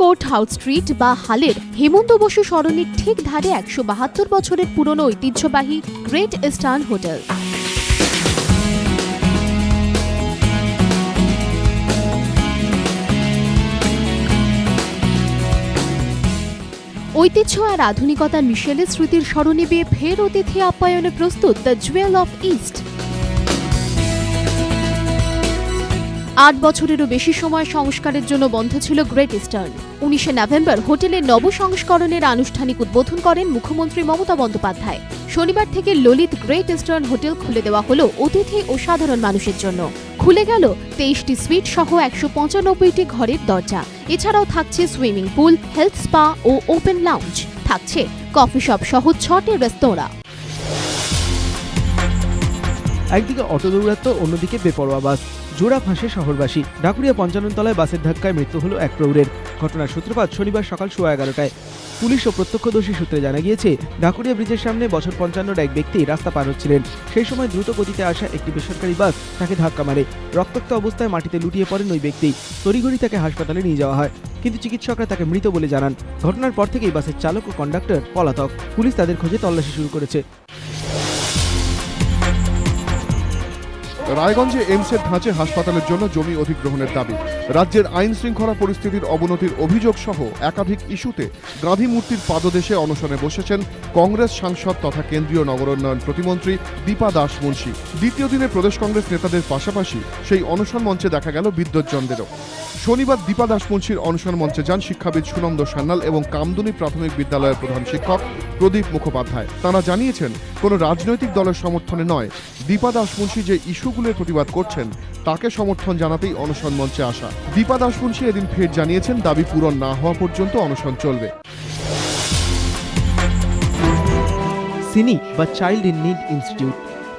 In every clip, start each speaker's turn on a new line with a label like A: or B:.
A: Court house street বা হালের হেমন্ত বসু সরণির ঠিক ধারে একশো বাহাত্তর বছরের পুরনো ঐতিহ্যবাহী গ্রেট ইস্টার্ন হোটেল। ঐতিহ্য আর আধুনিকতার মিশেলে স্মৃতির স্মরণে বিয়ে ফের অতিথি আপ্যায়নে প্রস্তুত দ্য জুয়েল অফ ইস্ট। আট বছরেরও বেশি সময় সংস্কারের জন্য বন্ধ ছিল গ্রেট ইস্টার্ন। উনিশে নভেম্বর হোটেলের নবসংস্করণের আনুষ্ঠানিক উদ্বোধন করেন মুখ্যমন্ত্রী মমতা বন্দ্যোপাধ্যায়। শনিবার থেকে ললিত গ্রেট ইস্টার্ন হোটেল খুলে দেওয়া হলো অতিথি ও সাধারণ মানুষের জন্য। খুলে গেল তেইশটি সুইট সহ একশো পঁচানব্বইটি ঘরের দরজা। এছাড়াও থাকছে সুইমিং পুল, হেলথ স্পা ও ওপেন লাউঞ্জ। থাকছে কফি শপ সহ ছটি রেস্তোরাঁ।
B: একদিকে অটো দৌরাত্ম অন্যদিকে বেপরোয়া বাস। জোড়া ফাঁসে শহরবাসী। ঢাকুরিয়া পঞ্চানন তলায় বাসের ধাক্কায় মৃত্যু হলো এক প্রৌঢ়ের। ঘটনার সূত্রপাত শনিবার সকাল সোয়া এগারোটায়। পুলিশ ও প্রত্যক্ষদর্শী সূত্রে জানা গিয়েছে, ঢাকুরিয়া ব্রিজের সামনে বছর পঞ্চান্নর এক ব্যক্তি রাস্তা পার হচ্ছিলেন। সেই সময় দ্রুত গতিতে আসা একটি বেসরকারি বাস তাকে ধাক্কা মারে। রক্তাক্ত অবস্থায় মাটিতে লুটিয়ে পড়েন ওই ব্যক্তি। তড়িঘড়ি তাকে হাসপাতালে নিয়ে যাওয়া হয়। কিন্তু চিকিৎসকরা তাকে মৃত বলে জানান। ঘটনার পর থেকেই বাসের চালক ও কন্ডাক্টর পলাতক। পুলিশ তাদের খোঁজে তল্লাশি শুরু করেছে।
C: রায়গঞ্জে এইমসের ধাঁচে হাসপাতালের জন্য জমি অধিগ্রহণের দাবি। রাজ্যের আইন শৃঙ্খলা পরিস্থিতির অবনতির অভিযোগ সহ একাধিক ইস্যুতে গান্ধী মূর্তির পাদদেশে অনশনে বসেছেন কংগ্রেস সাংসদ তথা কেন্দ্রীয় নগরোন্নয়ন প্রতিমন্ত্রী দীপা দাস মুন্সি। দ্বিতীয় দিনে প্রদেশ কংগ্রেস নেতাদের পাশাপাশি সেই অনশন মঞ্চে দেখা গেল বিদ্যুৎজনদেরও। শনিবার দীপা দাস মুন্সির অনশন মঞ্চে যান শিক্ষাবিদ সুনন্দ সান্যাল এবং কামদুনি প্রাথমিক বিদ্যালয়ের প্রধান শিক্ষক প্রদীপ মুখোপাধ্যায়। তারা জানিয়েছেন কোনো রাজনৈতিক দলের সমর্থনে নয়। দীপা দাস মুন্সি যে ইস্যুগুলোর প্রতিবাদ করছেন, তাকে সমর্থন জানাতেই অনশন মঞ্চে আসা। দীপা দাস মুন্সি এদিন ফের জানিয়েছেন, দাবি পূরণ না হওয়া পর্যন্ত অনশন চলবে।
B: সিনি বা চাইল্ড ইন নিড ইনস্টিটিউট,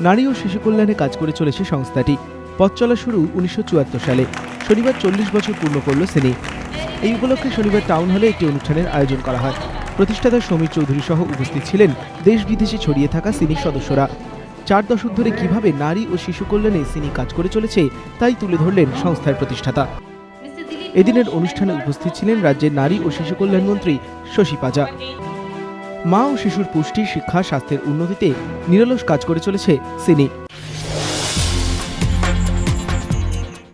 B: নারী ও শিশু কল্যাণে কাজ করে চলেছে সংস্থাটি। পথ চলা শুরু উনিশশো চুয়াত্তর সালে। শনিবার চল্লিশ বছর পূর্ণ করল সিনি। এই উপলক্ষে শনিবার টাউন হলে একটি অনুষ্ঠানের আয়োজন করা হয়। প্রতিষ্ঠাতা সমীর চৌধুরী সহ উপস্থিত ছিলেন দেশ বিদেশে ছড়িয়ে থাকা সিনির সদস্যরা। চার দশক ধরে কীভাবে নারী ও শিশু কল্যাণে সিনি কাজ করে চলেছে, তাই তুলে ধরলেন সংস্থার প্রতিষ্ঠাতা। এদিনের অনুষ্ঠানে উপস্থিত ছিলেন রাজ্যের নারী ও শিশু কল্যাণ মন্ত্রী শশী পাজা। মা ও শিশুর পুষ্টি, শিক্ষা, স্বাস্থ্যের উন্নতিতে নিরলস কাজ করে চলেছে সিনি।